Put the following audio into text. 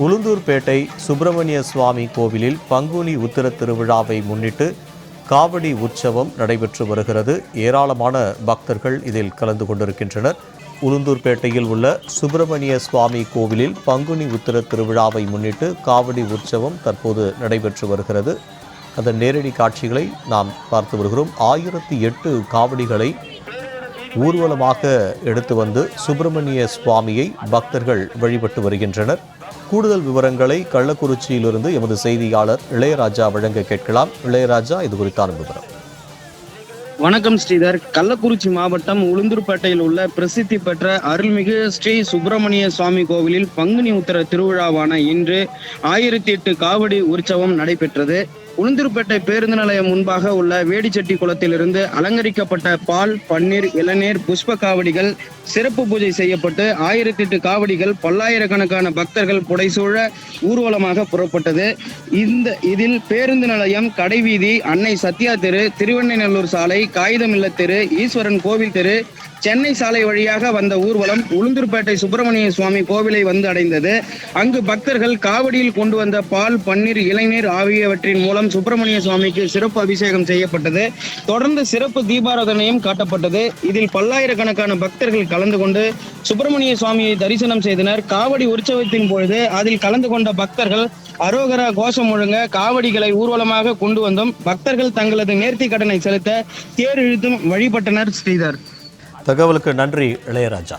உளுந்தூர்பேட்டை சுப்பிரமணிய சுவாமி கோவிலில் பங்குனி உத்திர திருவிழாவை முன்னிட்டு காவடி உற்சவம் நடைபெற்று வருகிறது. ஏராளமான பக்தர்கள் இதில் கலந்து கொண்டிருக்கின்றனர். உளுந்தூர்பேட்டையில் உள்ள சுப்பிரமணிய சுவாமி கோவிலில் பங்குனி உத்திர திருவிழாவை முன்னிட்டு காவடி உற்சவம் தற்போது நடைபெற்று வருகிறது. அதன் நேரடி காட்சிகளை நாம் பார்த்து வருகிறோம். ஆயிரத்தி எட்டு காவடிகளை ஊர்வலமாக எடுத்து வந்து சுப்பிரமணிய சுவாமியை பக்தர்கள் வழிபட்டு வருகின்றனர். கூடுதல் விவரங்களை கள்ளக்குறிச்சியிலிருந்து எமது செய்தியாளர் இளையராஜா வழங்க கேட்கலாம். இளையராஜா இது குறித்தான விவரம். வணக்கம் ஸ்ரீதர். கள்ளக்குறிச்சி மாவட்டம் உளுந்தூர்பேட்டையில் உள்ள பிரசித்தி பெற்ற அருள்மிகு ஸ்ரீ சுப்பிரமணிய சுவாமி கோவிலில் பங்குனி உத்தர திருவிழாவான இன்று ஆயிரத்தி எட்டு காவடி உற்சவம் நடைபெற்றது. உளுந்தூர்பேட்டை பேருந்து நிலையம் முன்பாக உள்ள வேடிச்செட்டி குளத்திலிருந்து அலங்கரிக்கப்பட்ட பால் பன்னீர் இளநீர் புஷ்ப காவடிகள் சிறப்பு பூஜை செய்யப்பட்டு ஆயிரத்தி எட்டு காவடிகள் பல்லாயிரக்கணக்கான பக்தர்கள் புடைசூழ ஊர்வலமாக புறப்பட்டது. இந்த இதில் பேருந்து நிலையம் கடைவீதி அன்னை சத்யா தெரு திருவெண்ணைநல்லூர் சாலை காகிதமில்ல தெரு ஈஸ்வரன் கோவில் தெரு சென்னை சாலை வழியாக வந்த ஊர்வலம் உளுந்தூர்பேட்டை சுப்பிரமணிய சுவாமி கோவிலை வந்து அடைந்தது. அங்கு பக்தர்கள் காவடியில் கொண்டு வந்த பால் பன்னீர் இளைநீர் ஆகியவற்றின் மூலம் சுப்பிரமணிய சுவாமிக்கு சிறப்பு அபிஷேகம் செய்யப்பட்டது. தொடர்ந்து சிறப்பு தீபாராதனையும் காட்டப்பட்டது. இதில் பல்லாயிரக்கணக்கான பக்தர்கள் கலந்து கொண்டு சுப்பிரமணிய சுவாமியை தரிசனம் செய்தனர். காவடி உற்சவத்தின் பொழுது அதில் கலந்து கொண்ட பக்தர்கள் அரோகரா கோஷம் முழங்க காவடிகளை ஊர்வலமாக கொண்டு வந்தும் பக்தர்கள் தங்களது நேர்த்தி கடனை செலுத்த தேர் இழுத்தும் வழிபட்டனர் ஸ்ரீதர் தகவலுக்கு நன்றி இளையராஜா.